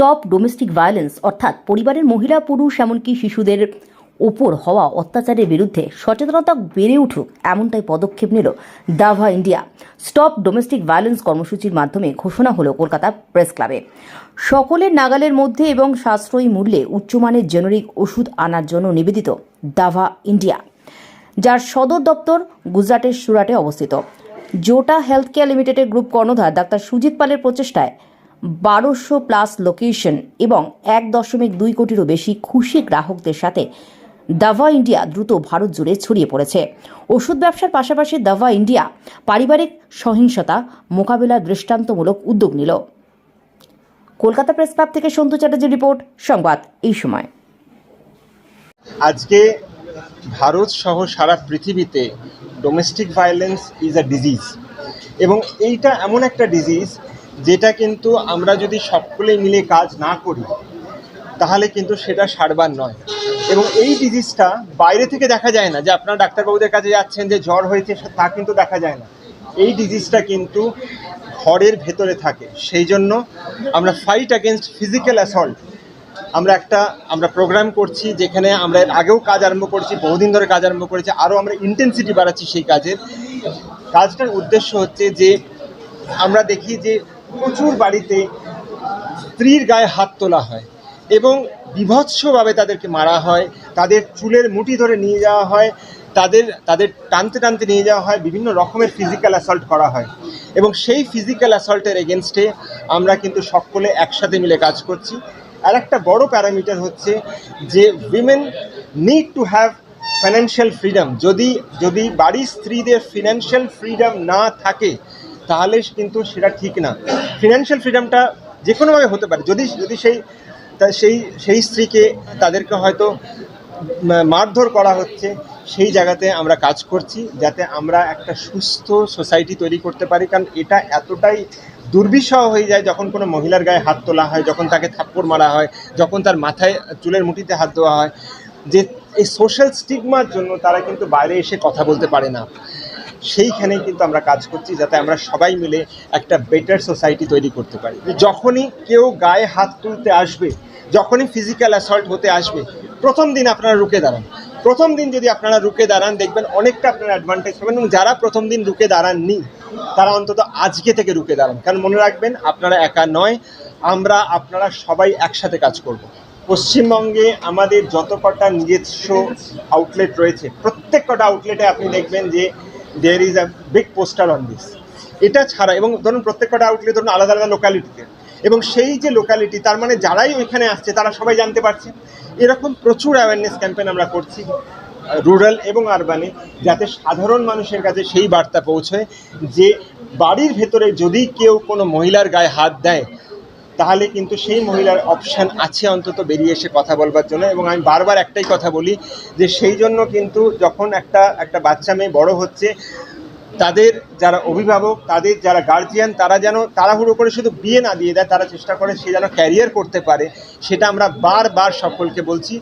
Stop domestic violence অর্থাৎ পরিবারের মহিলা, পুরুষ, এমনকি শিশুদের ওপর হওয়া অত্যাচারের বিরুদ্ধে সচেতনতা বেড়ে উঠুক এমনটাই পদক্ষেপ নিল দাভা ইন্ডিয়া। স্টপ ডোমেস্টিক ভায়োলেন্স কর্মসূচির মাধ্যমে ঘোষণা হলো কলকাতা প্রেস ক্লাবে। সকলের নাগালের মধ্যে এবং সাশ্রয়ী মূল্যে উচ্চমানের জেনারিক ওষুধ আনার জন্য নিবেদিত দাভা ইন্ডিয়া, যার সদর দপ্তর গুজরাটের সুরাটে অবস্থিত। জোটা হেলথ কেয়ার লিমিটেডের গ্রুপ কর্ণধার ডাক্তার সুজিত পালের প্রচেষ্টায় বারোশো প্লাস লোকেশন এবং এক দশমিক দুই কোটিরও বেশি খুশি গ্রাহকদের সাথে দাভা ইন্ডিয়া দ্রুত ভারত জুড়ে ছড়িয়ে পড়েছে। ওষুধ ব্যবসার পাশাপাশি দাভা ইন্ডিয়া পারিবারিক সহিংসতা মোকাবিলার দৃষ্টান্তমূলক উদ্যোগ নিল। কলকাতা প্রেস ক্লাব থেকে সন্তু চ্যাটার্জির রিপোর্ট, সংবাদ এই সময়। আজকে ভারত সহ সারা পৃথিবীতে domestic violence is a disease এবং এইটা এমন একটা ডিজিজ যেটা কিন্তু আমরা যদি সকলে মিলে কাজ না করি, তাহলে কিন্তু সেটা সারবার নয়। এবং এই ডিজিজটা বাইরে থেকে দেখা যায় না, যে আপনারা ডাক্তারবাবুদের কাছে যাচ্ছেন যে জ্বর হয়েছে তা কিন্তু দেখা যায় না। এই ডিজিজটা কিন্তু ঘরের ভেতরে থাকে। সেই জন্য আমরা ফাইট অ্যাগেনস্ট ফিজিক্যাল অ্যাসল্ট আমরা একটা, আমরা প্রোগ্রাম করছি যেখানে আমরা আগেও কাজ আরম্ভ করেছি, বহুদিন ধরে কাজ আরম্ভ করেছি, আরও আমরা ইন্টেন্সিটি বাড়াচ্ছি সেই কাজের। কাজটার উদ্দেশ্য হচ্ছে যে আমরা দেখি যে প্রচুর বাড়িতে স্ত্রীর গায়ে হাত তোলা হয় এবং বিভৎসভাবে তাদেরকে মারা হয়, তাদের চুলের মুঠি ধরে নিয়ে যাওয়া হয়, তাদের তাদের টানতে টানতে নিয়ে যাওয়া হয়, বিভিন্ন রকমের ফিজিক্যাল অ্যাসল্ট করা হয় এবং সেই ফিজিক্যাল অ্যাসল্টের এগেনস্টে আমরা কিন্তু সকলে একসাথে মিলে কাজ করছি। আর একটা বড় প্যারামিটার হচ্ছে যে women need to have financial freedom যদি যদি বাড়ির স্ত্রীদের ফিনান্সিয়াল ফ্রিডম না থাকে তাহলে কিন্তু সেটা ঠিক না। ফিনান্সিয়াল ফ্রিডমটা যে কোনোভাবে হতে পারে। যদি যদি সেই সেই সেই স্ত্রীকে তাদেরকে হয়তো মারধর করা হচ্ছে, সেই জায়গাতে আমরা কাজ করছি, যাতে আমরা একটা সুস্থ সোসাইটি তৈরি করতে পারি। কারণ এটা এতটাই দুর্বিষহ হয়ে যায় যখন কোনো মহিলার গায়ে হাত তোলা হয়, যখন তাকে থাপ্পড় মারা হয়, যখন তার মাথায় চুলের মুঠিতে হাত দেওয়া হয়, যে এই সোশ্যাল স্টিগমার জন্য তারা কিন্তু বাইরে এসে কথা বলতে পারে না। সেইখানেই কিন্তু আমরা কাজ করছি যাতে আমরা সবাই মিলে একটা বেটার সোসাইটি তৈরি করতে পারি। যখনই কেউ গায়ে হাত তুলতে আসবে, যখনই ফিজিক্যাল অ্যাসল্ট হতে আসবে, প্রথম দিন আপনারা রুখে দাঁড়ান। প্রথম দিন যদি আপনারা রুখে দাঁড়ান, দেখবেন অনেকটা আপনারা অ্যাডভান্টেজ পাবেন এবং যারা প্রথম দিন রুখে দাঁড়াননি, তারা অন্তত আজকে থেকে রুখে দাঁড়ান। কারণ মনে রাখবেন, আপনারা একা নয়, আমরা, আপনারা সবাই একসাথে কাজ করব। পশ্চিমবঙ্গে আমাদের যত কটা নিজস্ব আউটলেট রয়েছে প্রত্যেক কটা আউটলেটে আপনি দেখবেন যে there is a big poster on this এটা ছাড়া, এবং ধরুন প্রত্যেক কটা আউটলেট ধরুন আলাদা আলাদা লোকালিটিতে এবং সেই যে লোকালিটি তার মানে যারাই ওইখানে আসছে, তারা সবাই জানতে পারছে। এরকম প্রচুর অ্যাওয়ারনেস ক্যাম্পেন আমরা করছি রুরাল এবং আরবানে যাতে সাধারণ মানুষের কাছে সেই বার্তা পৌঁছয় যে বাড়ির ভেতরে যদি কেউ কোনো মহিলার গায়ে হাত দেয় তাহলে কিন্তু সেই মহিলার অপশান আছে অন্তত বেরিয়ে এসে কথা বলবার জন্য। এবং আমি বারবার একটাই কথা বলি যে সেই জন্য কিন্তু যখন একটা একটা বাচ্চা মেয়ে বড় হচ্ছে, তাদের যারা অভিভাবক, তাদের যারা গার্জিয়ান তারা যেন তাড়াহুড়ো করে শুধু বিয়ে না দিয়ে দেয়, তারা চেষ্টা করে সে যেন ক্যারিয়ার করতে পারে, সেটা আমরা বারবার সকলকে বলছি।